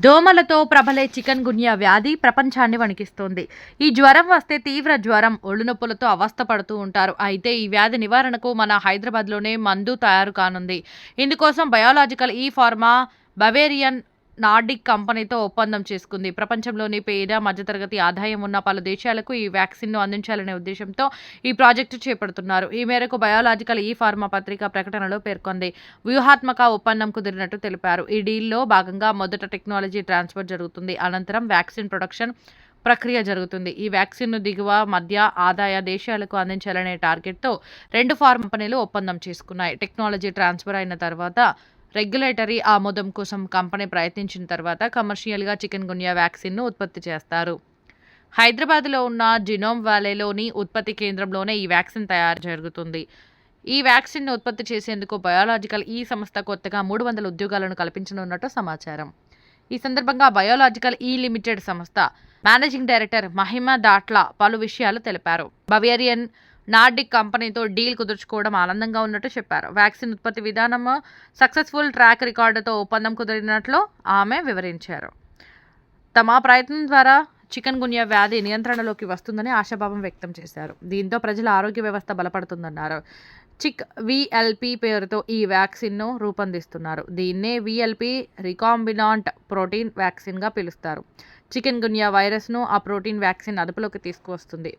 దోమలతో ప్రబలే chicken గున్యా వ్యాధి ప్రపంచాన్ని వణికిస్తోంది. ఈ జ్వరం వస్తే తీవ్ర జ్వరం ఒళ్ళు నొప్పులతో అవస్థ పడుతూ ఉంటారు. అయితే ఈ వ్యాధి నివారణకు మన హైదరాబాద్లోనే మందు తయారు కానుంది. ఇందుకోసం బయోలాజికల్ ఈ ఫార్మా బవేరియన్ నార్డిక్ కంపెనీతో ఒప్పందం చేసుకుంది. ప్రపంచంలోని పేద మధ్యతరగతి ఆదాయం ఉన్న పలు దేశాలకు ఈ వ్యాక్సిన్ను అందించాలనే ఉద్దేశంతో ఈ ప్రాజెక్టు చేపడుతున్నారు. ఈ మేరకు బయోలాజికల్ ఈ ఫార్మా పత్రిక ప్రకటనలో పేర్కొంది. వ్యూహాత్మక ఒప్పందం కుదిరినట్టు తెలిపారు. ఈ డీల్లో భాగంగా మొదట టెక్నాలజీ ట్రాన్స్ఫర్ జరుగుతుంది. అనంతరం వ్యాక్సిన్ ప్రొడక్షన్ ప్రక్రియ జరుగుతుంది. ఈ వ్యాక్సిన్ను దిగువ మధ్య ఆదాయ దేశాలకు అందించాలనే టార్గెట్తో రెండు ఫార్మా కంపెనీలు ఒప్పందం చేసుకున్నాయి. టెక్నాలజీ ట్రాన్స్ఫర్ అయిన తర్వాత రెగ్యులేటరీ ఆమోదం కోసం కంపెనీ ప్రయత్నించిన తర్వాత కమర్షియల్గా చికెన్ గున్యా వ్యాక్సిన్ను ఉత్పత్తి చేస్తారు. హైదరాబాద్లో ఉన్న జినోమ్ వ్యాలీలోని ఉత్పత్తి కేంద్రంలోనే ఈ వ్యాక్సిన్ తయారు జరుగుతుంది. ఈ వ్యాక్సిన్ను ఉత్పత్తి చేసేందుకు బయోలాజికల్ ఈ సంస్థ కొత్తగా మూడు వందల ఉద్యోగాలను కల్పించనున్నట్టు సమాచారం. ఈ సందర్భంగా బయోలాజికల్ ఈ లిమిటెడ్ సంస్థ మేనేజింగ్ డైరెక్టర్ మహిమ దాట్ల పలు విషయాలు తెలిపారు. బవేరియన్ నార్డిక్ కంపెనీతో డీల్ కుదుర్చుకోవడం ఆనందంగా ఉన్నట్టు చెప్పారు. వ్యాక్సిన్ ఉత్పత్తి విధానం సక్సెస్ఫుల్ ట్రాక్ రికార్డుతో ఒప్పందం కుదిరినట్లు ఆమె వివరించారు. తమ ప్రయత్నం ద్వారా చికెన్ గున్యా వ్యాధి నియంత్రణలోకి వస్తుందని ఆశాభావం వ్యక్తం చేశారు. దీంతో ప్రజల ఆరోగ్య వ్యవస్థ బలపడుతుందన్నారు. చిక్ విఎల్పి పేరుతో ఈ వ్యాక్సిన్ను రూపొందిస్తున్నారు. దీన్నే విఎల్పి రికాంబినాంట్ ప్రోటీన్ వ్యాక్సిన్గా పిలుస్తారు. చికెన్ గున్యా వైరస్ను ఆ ప్రోటీన్ వ్యాక్సిన్ అదుపులోకి తీసుకువస్తుంది.